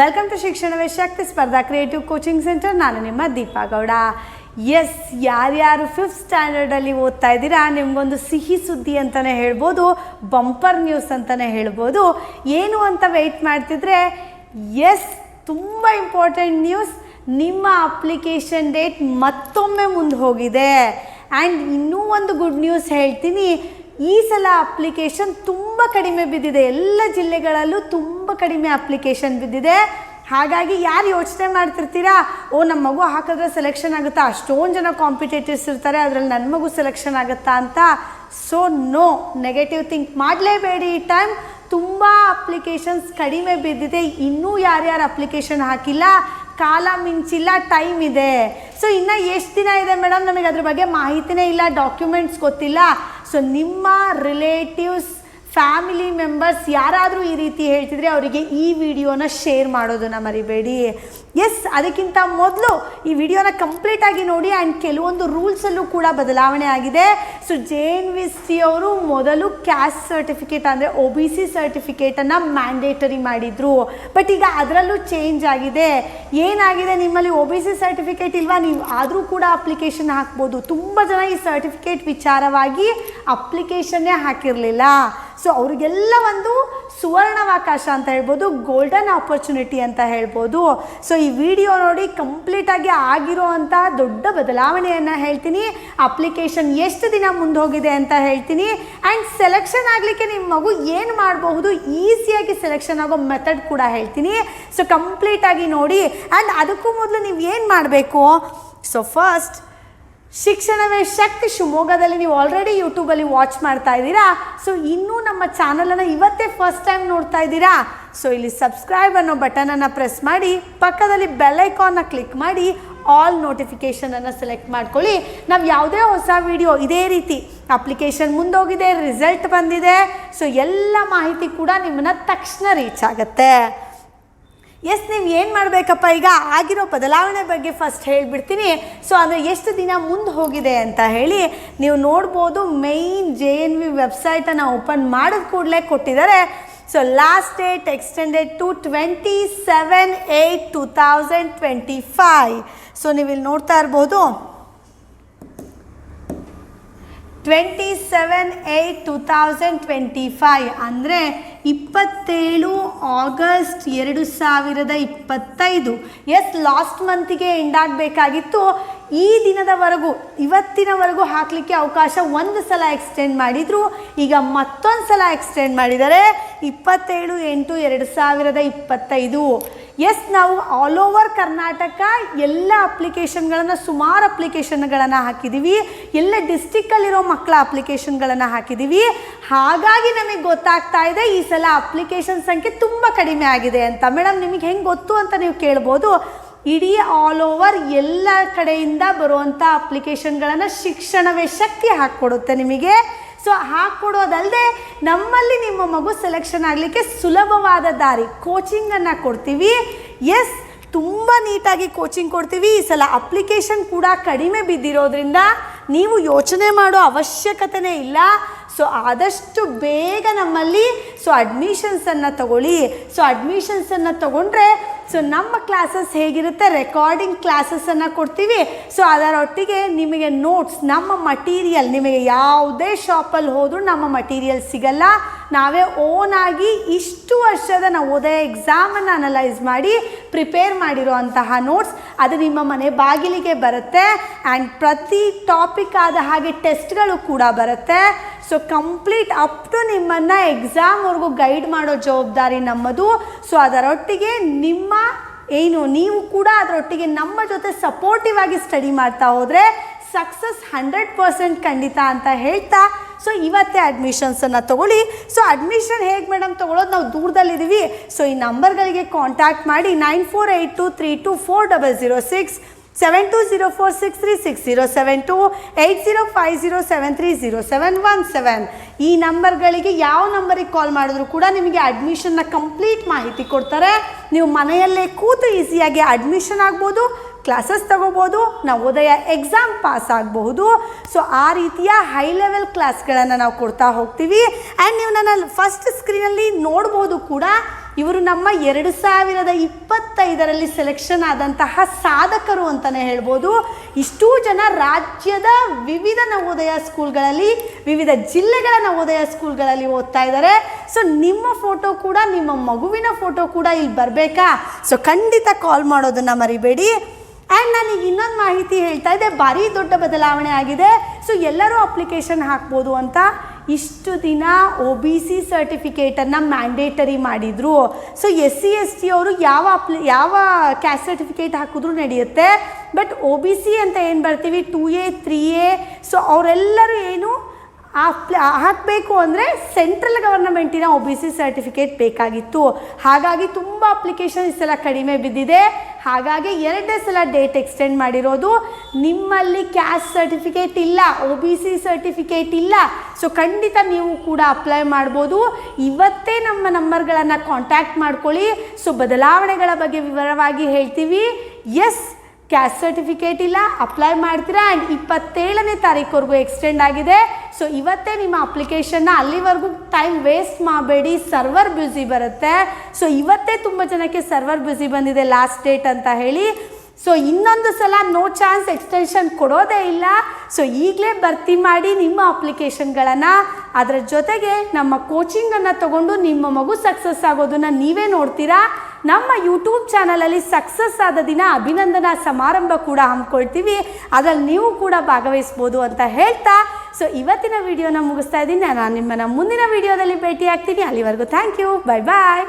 Welcome to ಶಿಕ್ಷಣವೇ ಶಕ್ತಿ ಸ್ಪರ್ಧಾ creative coaching centre ನಾನು ನಿಮ್ಮ ದೀಪಾ ಗೌಡ. ಎಸ್ ಯಾರ್ಯಾರು ಫಿಫ್ತ್ ಸ್ಟ್ಯಾಂಡರ್ಡಲ್ಲಿ ಓದ್ತಾ ಇದ್ದೀರಾ, ನಿಮಗೊಂದು ಸಿಹಿ ಸುದ್ದಿ ಅಂತಲೇ ಹೇಳ್ಬೋದು ಬಂಪರ್ ನ್ಯೂಸ್ ಅಂತಲೇ ಹೇಳ್ಬೋದು. ಏನು ಅಂತ ವೆಯ್ಟ್ ಮಾಡ್ತಿದ್ರೆ ಎಸ್ ತುಂಬ ಇಂಪಾರ್ಟೆಂಟ್ ನ್ಯೂಸ್ ನಿಮ್ಮ ಅಪ್ಲಿಕೇಶನ್ ಡೇಟ್ ಮತ್ತೊಮ್ಮೆ ಮುಂದೆ ಹೋಗಿದೆ. ಆ್ಯಂಡ್ ಇನ್ನೂ ಒಂದು ಗುಡ್ ನ್ಯೂಸ್ ಹೇಳ್ತೀನಿ. ಈ ಸಲ ಅಪ್ಲಿಕೇಶನ್ ತುಂಬ ಕಡಿಮೆ ಬಿದ್ದಿದೆ. ಎಲ್ಲ ಜಿಲ್ಲೆಗಳಲ್ಲೂ ತುಂಬ ಕಡಿಮೆ ಅಪ್ಲಿಕೇಶನ್ ಬಿದ್ದಿದೆ. ಹಾಗಾಗಿ ಯಾರು ಯೋಚನೆ ಮಾಡ್ತಿರ್ತೀರಾ? ಓ ನಮ್ಮ ಮಗು ಹಾಕಿದ್ರೆ ಸೆಲೆಕ್ಷನ್ ಆಗುತ್ತಾ? ಅಷ್ಟೊಂದು ಜನ ಕಾಂಪಿಟೇಟಿವ್ಸ್ ಇರ್ತಾರೆ. ಅದರಲ್ಲಿ ನನ್ನ ಮಗು ಸೆಲೆಕ್ಷನ್ ಆಗುತ್ತಾ ಅಂತ? ಸೊ ನೋ ನೆಗೆಟಿವ್ ಥಿಂಕ್ ಮಾಡಲೇಬೇಡಿ ಈ ಟೈಮ್ ತುಂಬ ಅಪ್ಲಿಕೇಶನ್ಸ್ ಕಡಿಮೆ ಬಿದ್ದಿದೆ. ಇನ್ನೂ ಯಾರ್ಯಾರು ಅಪ್ಲಿಕೇಶನ್ ಹಾಕಿಲ್ಲ? ಕಾಲ ಮಿಂಚಿಲ್ಲ ಟೈಮ್ ಇದೆ. ಸೊ ಇನ್ನು ಎಷ್ಟು ದಿನ ಇದೆ ಮೇಡಮ್? ನಮಗೆ ಅದ್ರ ಬಗ್ಗೆ ಮಾಹಿತಿನೇ ಇಲ್ಲ ಡಾಕ್ಯುಮೆಂಟ್ಸ್ ಗೊತ್ತಿಲ್ಲ. ಸೊ ನಿಮ್ಮ ರಿಲೇಟಿವ್ಸ್ ಫ್ಯಾಮಿಲಿ ಮೆಂಬರ್ಸ್ ಯಾರಾದರೂ ಈ ರೀತಿ ಹೇಳ್ತಿದ್ರೆ ಅವರಿಗೆ ಈ ವಿಡಿಯೋನ ಶೇರ್ ಮಾಡೋದನ್ನು ಮರಿಬೇಡಿ. ಎಸ್ ಅದಕ್ಕಿಂತ ಮೊದಲು ಈ ವಿಡಿಯೋನ ಕಂಪ್ಲೀಟಾಗಿ ನೋಡಿ ಆ್ಯಂಡ್ ಕೆಲವೊಂದು ರೂಲ್ಸಲ್ಲೂ ಕೂಡ ಬದಲಾವಣೆ ಆಗಿದೆ. So J N V C ಅವರು ಮೊದಲು ಕ್ಯಾಸ್ಟ್ ಸರ್ಟಿಫಿಕೇಟ್ ಅಂದರೆ ಒ ಬಿ ಸಿ ಸರ್ಟಿಫಿಕೇಟನ್ನು ಮ್ಯಾಂಡೇಟರಿ ಮಾಡಿದರು. ಬಟ್ ಈಗ ಅದರಲ್ಲೂ ಚೇಂಜ್ ಆಗಿದೆ. ಏನಾಗಿದೆ? ನಿಮ್ಮಲ್ಲಿ ಒ ಬಿ ಸಿ ಸರ್ಟಿಫಿಕೇಟ್ ಇಲ್ವಾ? ನೀವು ಆದರೂ ಕೂಡ ಅಪ್ಲಿಕೇಶನ್ ಹಾಕ್ಬೋದು. ತುಂಬ ಜನ ಈ ಸರ್ಟಿಫಿಕೇಟ್ ವಿಚಾರವಾಗಿ ಅಪ್ಲಿಕೇಶನ್ನೇ ಹಾಕಿರಲಿಲ್ಲ. ಸೊ ಅವರಿಗೆಲ್ಲ ಒಂದು ಸುವರ್ಣಾವಕಾಶ ಅಂತ ಹೇಳ್ಬೋದು ಗೋಲ್ಡನ್ ಆಪರ್ಚುನಿಟಿ ಅಂತ ಹೇಳ್ಬೋದು. ಸೊ ಈ ವಿಡಿಯೋ ನೋಡಿ ಕಂಪ್ಲೀಟಾಗಿ ಆಗಿರೋ ಅಂತಹ ದೊಡ್ಡ ಬದಲಾವಣೆಯನ್ನು ಹೇಳ್ತೀನಿ. ಅಪ್ಲಿಕೇಶನ್ ಎಷ್ಟು ದಿನ ಮುಂದೆ ಹೋಗಿದೆ ಅಂತ ಹೇಳ್ತೀನಿ. ಆ್ಯಂಡ್ ಸೆಲೆಕ್ಷನ್ ಆಗಲಿಕ್ಕೆ ನಿಮ್ಮ ಮಗು ಏನು ಮಾಡಬಹುದು? ಈಸಿಯಾಗಿ ಸೆಲೆಕ್ಷನ್ ಆಗೋ ಮೆಥಡ್ ಕೂಡ ಹೇಳ್ತೀನಿ. ಸೊ ಕಂಪ್ಲೀಟಾಗಿ ನೋಡಿ. ಆ್ಯಂಡ್ ಅದಕ್ಕೂ ಮೊದಲು ನೀವು ಏನು ಮಾಡಬೇಕು? ಸೊ ಫಸ್ಟ್ ಶಿಕ್ಷಣವೇ ಶಕ್ತಿ ಶಿವಮೊಗ್ಗದಲ್ಲಿ ನೀವು ಆಲ್ರೆಡಿ ಯೂಟ್ಯೂಬಲ್ಲಿ ವಾಚ್ ಮಾಡ್ತಾ ಇದ್ದೀರಾ. ಸೊ ಇನ್ನೂ ನಮ್ಮ ಚಾನಲನ್ನು ಇವತ್ತೇ ಫಸ್ಟ್ ಟೈಮ್ ನೋಡ್ತಾ ಇದ್ದೀರಾ. ಸೊ ಇಲ್ಲಿ ಸಬ್ಸ್ಕ್ರೈಬ್ ಅನ್ನೋ ಬಟನನ್ನು ಪ್ರೆಸ್ ಮಾಡಿ, ಪಕ್ಕದಲ್ಲಿ ಬೆಲ್ ಐಕಾನ್ನ ಕ್ಲಿಕ್ ಮಾಡಿ ಆಲ್ ನೋಟಿಫಿಕೇಷನನ್ನು ಸೆಲೆಕ್ಟ್ ಮಾಡ್ಕೊಳ್ಳಿ. ನಾವು ಯಾವುದೇ ಹೊಸ ವಿಡಿಯೋ ಇದೇ ರೀತಿ ಅಪ್ಲಿಕೇಶನ್ ಮುಂದೋಗಿದೆ ರಿಸಲ್ಟ್ ಬಂದಿದೆ. ಸೊ ಎಲ್ಲ ಮಾಹಿತಿ ಕೂಡ ನಿಮ್ಮನ್ನು ತಕ್ಷಣ ರೀಚ್ ಆಗುತ್ತೆ. ಎಸ್ ನೀವು ಏನು ಮಾಡಬೇಕಪ್ಪ ಈಗ? ಆಗಿರೋ ಬದಲಾವಣೆ ಬಗ್ಗೆ ಫಸ್ಟ್ ಹೇಳಿಬಿಡ್ತೀನಿ. ಸೊ ಅಂದರೆ ಎಷ್ಟು ದಿನ ಮುಂದೆ ಹೋಗಿದೆ ಅಂತ ಹೇಳಿ, ನೀವು ನೋಡ್ಬೋದು ಮೈನ್ ಜೆ ಎನ್ ವಿ ವೆಬ್ಸೈಟನ್ನು ಓಪನ್ ಮಾಡಿದ ಕೂಡಲೇ ಕೊಟ್ಟಿದ್ದಾರೆ. So last date extended to twenty seven eight two thousand twenty five so ನೀವು ಇಲ್ಲಿ ನೋಡ್ತಾ ಇರ್ಬೋದು. Twenty seven eight two thousand twenty five ಅಂದರೆ ಇಪ್ಪತ್ತೇಳು ಆಗಸ್ಟ್ ಎರಡು ಸಾವಿರದ ಇಪ್ಪತ್ತೈದು. ಎಸ್ ಲಾಸ್ಟ್ ಮಂತಿಗೆ ಎಂಡ್ ಆಗಬೇಕಾಗಿತ್ತು. ಈ ದಿನದವರೆಗೂ, ಇವತ್ತಿನವರೆಗೂ ಹಾಕಲಿಕ್ಕೆ ಅವಕಾಶ ಒಂದು ಸಲ ಎಕ್ಸ್ಟೆಂಡ್ ಮಾಡಿದರು. ಈಗ ಮತ್ತೊಂದು ಸಲ ಎಕ್ಸ್ಟೆಂಡ್ ಮಾಡಿದ್ದಾರೆ ಇಪ್ಪತ್ತೇಳು ಎಂಟು ಎರಡು ಸಾವಿರದ ಇಪ್ಪತ್ತೈದು. ಎಸ್ ನಾವು ಆಲ್ ಓವರ್ ಕರ್ನಾಟಕ ಎಲ್ಲ ಅಪ್ಲಿಕೇಶನ್ಗಳನ್ನು ಸುಮಾರು ಅಪ್ಲಿಕೇಶನ್ಗಳನ್ನು ಹಾಕಿದ್ದೀವಿ ಎಲ್ಲ ಡಿಸ್ಟಿಕ್ಕಲ್ಲಿರೋ ಮಕ್ಕಳ ಅಪ್ಲಿಕೇಶನ್ಗಳನ್ನು ಹಾಕಿದ್ದೀವಿ ಹಾಗಾಗಿ ನಮಗೆ ಗೊತ್ತಾಗ್ತಾ ಇದೆ, ಈ ಸಲ ಅಪ್ಲಿಕೇಶನ್ ಸಂಖ್ಯೆ ತುಂಬ ಕಡಿಮೆ ಆಗಿದೆ ಅಂತ. ಮೇಡಮ್ ನಿಮಗೆ ಹೆಂಗೆ ಗೊತ್ತು ಅಂತ ನೀವು ಕೇಳ್ಬೋದು. ಇಡೀ ಆಲ್ ಓವರ್ ಎಲ್ಲ ಕಡೆಯಿಂದ ಬರುವಂಥ ಅಪ್ಲಿಕೇಶನ್ಗಳನ್ನು ಶಿಕ್ಷಣವೇ ಶಕ್ತಿ ಹಾಕ್ಕೊಡುತ್ತೆ ನಿಮಗೆ. ಸೊ ಹಾಕ್ಕೊಡೋದಲ್ಲದೆ ನಮ್ಮಲ್ಲಿ ನಿಮ್ಮ ಮಗು ಸೆಲೆಕ್ಷನ್ ಆಗಲಿಕ್ಕೆ ಸುಲಭವಾದ ದಾರಿ ಕೋಚಿಂಗನ್ನು ಕೊಡ್ತೀವಿ. ಎಸ್ ತುಂಬ ನೀಟಾಗಿ ಕೋಚಿಂಗ್ ಕೊಡ್ತೀವಿ. ಈ ಸಲ ಅಪ್ಲಿಕೇಶನ್ ಕೂಡ ಕಡಿಮೆ ಬಿದ್ದಿರೋದ್ರಿಂದ ನೀವು ಯೋಚನೆ ಮಾಡೋ ಅವಶ್ಯಕತೆನೇ ಇಲ್ಲ. ಸೊ ಆದಷ್ಟು ಬೇಗ ನಮ್ಮಲ್ಲಿ ಸೊ ಅಡ್ಮಿಷನ್ಸನ್ನು ತಗೊಳ್ಳಿ. ಸೊ ಅಡ್ಮಿಷನ್ಸನ್ನು ತಗೊಂಡ್ರೆ ಸೊ ನಮ್ಮ ಕ್ಲಾಸಸ್ ಹೇಗಿರುತ್ತೆ? ರೆಕಾರ್ಡಿಂಗ್ ಕ್ಲಾಸಸನ್ನು ಕೊಡ್ತೀವಿ. ಸೊ ಅದರೊಟ್ಟಿಗೆ ನಿಮಗೆ ನೋಟ್ಸ್ ನಮ್ಮ ಮಟೀರಿಯಲ್ ನಿಮಗೆ ಯಾವುದೇ ಶಾಪಲ್ಲಿ ಹೋದರೂ ನಮ್ಮ ಮಟೀರಿಯಲ್ ಸಿಗಲ್ಲ. ನಾವೇ ಓನ್ ಆಗಿ ಇಷ್ಟು ವರ್ಷದ ನಾವು ನವೋದಯ ಎಕ್ಸಾಮನ್ನು ಅನಲೈಸ್ ಮಾಡಿ ಪ್ರಿಪೇರ್ ಮಾಡಿರೋ ಅಂತಹ ನೋಟ್ಸ್ ಅದು ನಿಮ್ಮ ಮನೆ ಬಾಗಿಲಿಗೆ ಬರುತ್ತೆ. ಆ್ಯಂಡ್ ಪ್ರತಿ ಟಾಪಿಕ್ ಆದ ಹಾಗೆ ಟೆಸ್ಟ್ಗಳು ಕೂಡ ಬರುತ್ತೆ. ಸೊ ಕಂಪ್ಲೀಟ್ ಅಪ್ ಟು ನಿಮ್ಮನ್ನು ಎಕ್ಸಾಮ್ವರೆಗೂ ಗೈಡ್ ಮಾಡೋ ಜವಾಬ್ದಾರಿ ನಮ್ಮದು. ಸೊ ಅದರೊಟ್ಟಿಗೆ ನಿಮ್ಮ ಏನು, ನೀವು ಕೂಡ ಅದರೊಟ್ಟಿಗೆ ನಮ್ಮ ಜೊತೆ ಸಪೋರ್ಟಿವ್ ಆಗಿ ಸ್ಟಡಿ ಮಾಡ್ತಾ ಹೋದರೆ ಸಕ್ಸಸ್ ಹಂಡ್ರೆಡ್ ಪರ್ಸೆಂಟ್ ಖಂಡಿತ ಅಂತ ಹೇಳ್ತಾ ಸೊ ಇವತ್ತೇ ಅಡ್ಮಿಷನ್ಸನ್ನು ತೊಗೊಳ್ಳಿ. ಸೊ ಅಡ್ಮಿಷನ್ ಹೇಗೆ ಮೇಡಮ್ ತೊಗೊಳೋದು? ನಾವು ದೂರದಲ್ಲಿದ್ದೀವಿ. ಸೊ ಈ ನಂಬರ್ಗಳಿಗೆ ಕಾಂಟ್ಯಾಕ್ಟ್ ಮಾಡಿ nine four eight two three two four double zero six seven two zero four six three six zero seven two eight zero five zero seven three zero seven one seven ಈ ನಂಬರ್ಗಳಿಗೆ ಯಾವ ನಂಬರಿಗೆ ಕಾಲ್ ಮಾಡಿದ್ರು ಕೂಡ ನಿಮಗೆ ಅಡ್ಮಿಷನ್ನ complete ಮಾಹಿತಿ ಕೊಡ್ತಾರೆ. ನೀವು ಮನೆಯಲ್ಲೇ ಕೂತು ಈಸಿಯಾಗಿ ಅಡ್ಮಿಷನ್ ಆಗ್ಬೋದು ಕ್ಲಾಸಸ್ ತಗೋಬೋದು ನವೋದಯ ಎಕ್ಸಾಮ್ ಪಾಸ್ ಆಗಬಹುದು. ಸೊ ಆ ರೀತಿಯ ಹೈ ಲೆವೆಲ್ ಕ್ಲಾಸ್ಗಳನ್ನು ನಾವು ಕೊಡ್ತಾ ಹೋಗ್ತೀವಿ. ಆ್ಯಂಡ್ ನೀವು ನನ್ನ ಫಸ್ಟ್ ಸ್ಕ್ರೀನಲ್ಲಿ ನೋಡ್ಬೋದು ಕೂಡ. ಇವರು ನಮ್ಮ ಎರಡು ಸಾವಿರದ ಇಪ್ಪತ್ತೈದರಲ್ಲಿ ಸೆಲೆಕ್ಷನ್ ಆದಂತಹ ಸಾಧಕರು ಅಂತಲೇ ಹೇಳ್ಬೋದು. ಇಷ್ಟೂ ಜನ ರಾಜ್ಯದ ವಿವಿಧ ನವೋದಯ ಸ್ಕೂಲ್ಗಳಲ್ಲಿ, ವಿವಿಧ ಜಿಲ್ಲೆಗಳ ನವೋದಯ ಸ್ಕೂಲ್ಗಳಲ್ಲಿ ಓದ್ತಾ ಇದ್ದಾರೆ. ಸೊ ನಿಮ್ಮ ಫೋಟೋ ಕೂಡ, ನಿಮ್ಮ ಮಗುವಿನ ಫೋಟೋ ಕೂಡ ಇಲ್ಲಿ ಬರಬೇಕಾ? ಸೊ ಖಂಡಿತ ಕಾಲ್ ಮಾಡೋದನ್ನು ಮರಿಬೇಡಿ. ಆ್ಯಂಡ್ ನನಗೆ ಇನ್ನೊಂದು ಮಾಹಿತಿ ಹೇಳ್ತಾ ಇದ್ದೆ. ಭಾರಿ ದೊಡ್ಡ ಬದಲಾವಣೆ ಆಗಿದೆ. ಸೊ ಎಲ್ಲರೂ ಅಪ್ಲಿಕೇಶನ್ ಹಾಕ್ಬೋದು ಅಂತ. ಇಷ್ಟು ದಿನ ಒ ಬಿ ಸಿ ಸರ್ಟಿಫಿಕೇಟನ್ನು ಮ್ಯಾಂಡೇಟರಿ ಮಾಡಿದರು. So S C S T ಅವರು ಯಾವ ಅಪ್ಲಿ ಯಾವ ಕ್ಯಾಸ್ಟ್ ಸರ್ಟಿಫಿಕೇಟ್ ಹಾಕಿದ್ರೂ ನಡೆಯುತ್ತೆ. ಬಟ್ ಒ ಬಿ ಸಿ ಅಂತ ಏನು ಬರ್ತೀವಿ? Two A three A so ಅವರೆಲ್ಲರೂ ಏನು ಹಾಕಬೇಕು ಅಂದರೆ ಸೆಂಟ್ರಲ್ ಗವರ್ನಮೆಂಟಿನ ಒ ಬಿ ಸಿ ಸರ್ಟಿಫಿಕೇಟ್ ಬೇಕಾಗಿತ್ತು. ಹಾಗಾಗಿ ತುಂಬ ಅಪ್ಲಿಕೇಶನ್ ಈ ಕಡಿಮೆ ಬಿದ್ದಿದೆ. ಹಾಗಾಗಿ ಎರಡನೇ ಸಲ ಡೇಟ್ ಎಕ್ಸ್ಟೆಂಡ್ ಮಾಡಿರೋದು. ನಿಮ್ಮಲ್ಲಿ ಕ್ಯಾಸ್ಟ್ ಸರ್ಟಿಫಿಕೇಟ್ ಇಲ್ಲ, ಒ ಬಿ ಸಿ ಸರ್ಟಿಫಿಕೇಟ್ ಇಲ್ಲ, ಸೊ ಖಂಡಿತ ನೀವು ಕೂಡ ಅಪ್ಲೈ ಮಾಡ್ಬೋದು. ಇವತ್ತೇ ನಮ್ಮ ನಂಬರ್ಗಳನ್ನು ಕಾಂಟ್ಯಾಕ್ಟ್ ಮಾಡ್ಕೊಳ್ಳಿ. ಸೊ ಬದಲಾವಣೆಗಳ ಬಗ್ಗೆ ವಿವರವಾಗಿ ಹೇಳ್ತೀವಿ. ಎಸ್ ಕ್ಯಾಸ್ಟ್ ಸರ್ಟಿಫಿಕೇಟ್ ಇಲ್ಲ, ಅಪ್ಲೈ ಮಾಡ್ತೀರಾ. ಆ್ಯಂಡ್ ಇಪ್ಪತ್ತೇಳನೇ ತಾರೀಕುವರೆಗೂ ಎಕ್ಸ್ಟೆಂಡ್ ಆಗಿದೆ. ಸೊ ಇವತ್ತೇ ನಿಮ್ಮ ಅಪ್ಲಿಕೇಶನ್ನ ಅಲ್ಲಿವರೆಗೂ ಟೈಮ್ ವೇಸ್ಟ್ ಮಾಡಬೇಡಿ ಸರ್ವರ್ ಬ್ಯುಸಿ ಬರುತ್ತೆ. ಸೊ ಇವತ್ತೇ ತುಂಬ ಜನಕ್ಕೆ ಸರ್ವರ್ ಬ್ಯುಸಿ ಬಂದಿದೆ ಲಾಸ್ಟ್ ಡೇಟ್ ಅಂತ ಹೇಳಿ. ಸೊ ಇನ್ನೊಂದು ಸಲ ನೋ ಚಾನ್ಸ್ ಎಕ್ಸ್ಟೆನ್ಷನ್ ಕೊಡೋದೇ ಇಲ್ಲ. ಸೊ ಈಗಲೇ ಭರ್ತಿ ಮಾಡಿ ನಿಮ್ಮ ಅಪ್ಲಿಕೇಶನ್ಗಳನ್ನು ಅದರ ಜೊತೆಗೆ ನಮ್ಮ ಕೋಚಿಂಗನ್ನು ತಗೊಂಡು ನಿಮ್ಮ ಮಗು ಸಕ್ಸಸ್ ಆಗೋದನ್ನು ನೀವೇ ನೋಡ್ತೀರಾ? ನಮ್ಮ ಯೂಟ್ಯೂಬ್ ಚಾನಲಲ್ಲಿ ಸಕ್ಸಸ್ ಆದ ದಿನ ಅಭಿನಂದನಾ ಸಮಾರಂಭ ಕೂಡ ಹಮ್ಮಿಕೊಳ್ತೀವಿ. ಅದರಲ್ಲಿ ನೀವು ಕೂಡ ಭಾಗವಹಿಸ್ಬೋದು ಅಂತ ಹೇಳ್ತಾ. ಸೊ ಇವತ್ತಿನ ವಿಡಿಯೋನ ಮುಗಿಸ್ತಾ ಇದ್ದೀನಿ. ನಾನು ನಿಮ್ಮನ್ನು ಮುಂದಿನ ವಿಡಿಯೋದಲ್ಲಿ ಭೇಟಿ ಆಗ್ತೀನಿ ಅಲ್ಲಿವರೆಗೂ ಥ್ಯಾಂಕ್ ಯು ಬೈ ಬಾಯ್